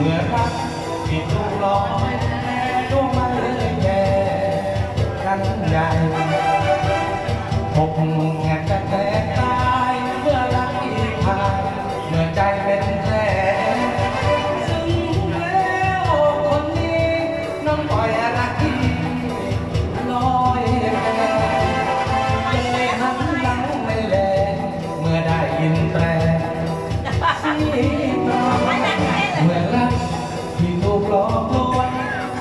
เมื่อยดวงมาเลยแก่กันใหญ่หกแห่งกันแตกตายเมื่อรักอีกทางเมื่อใจเป็นแผลซึ่งแล้วคนนี้น้องปล่อยรักที่ลอยไปเลยหันหลังไม่แลเมื่อได้ยินแตร วง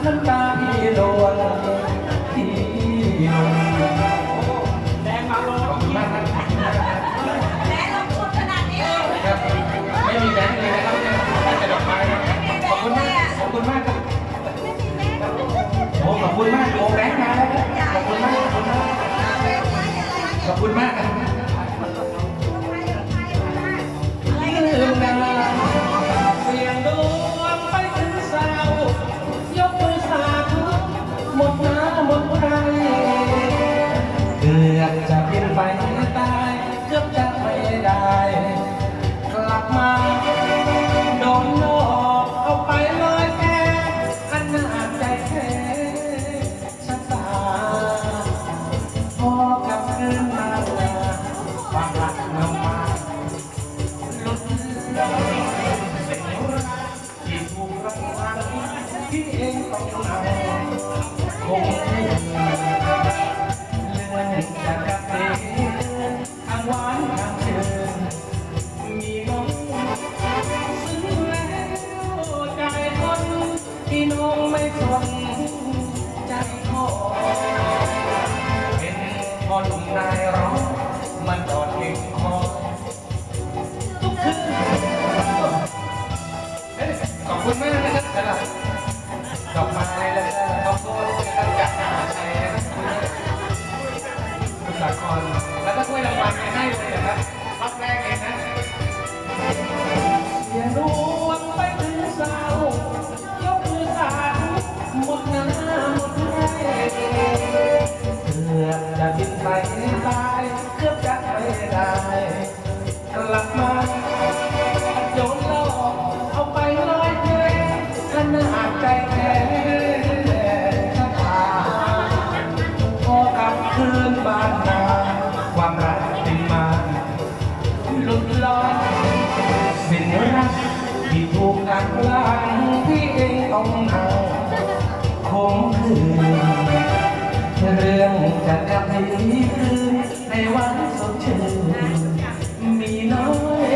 น้ำตาพี่ลวงพี่ลงแดงมาลงขอบคุณมากครับแม่ลงทุนขนาดนี้เลยครับไม่มีแบงค์เลยนะครับเนี่ยแต่ดอกไม้ครับขอบคุณมากขอบคุณมากครับโอ้ขอบคุณมากโอ้แบงค์มาแล้วขอบคุณมากขอบคุณมากขอบคุณมากครับ ที่เองต้องเอาคงเลื่อนจากกาแฟทางหวาน อ ต้องมาคงคืนเรื่องจะกลับให้ดีคืนในวันสดชื่นมีน้อย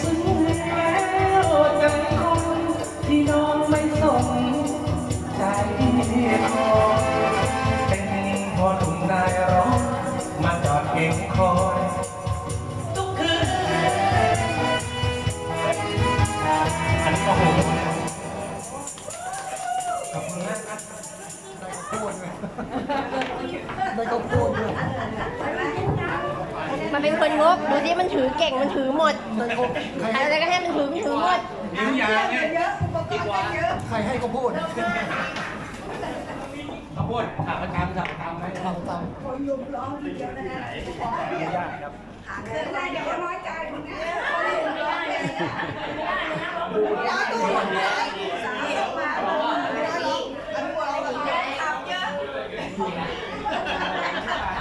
ซึ่งแล้วจังคนที่น้องไม่สนใจพอเป็น มันเป็นคนงกดูสิมันถือเก่งมันถือหมดอะไรก็ให้มันถือมันถือหมดนิ้วยางเนี่ยดีกว่าใครให้ก็พูดเขาพูดถามประจำถามตามไหมทำตาม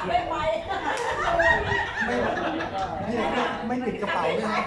ไม่ไป ไม่ไม่ไม่ ติดกระเป๋าด้วยนะ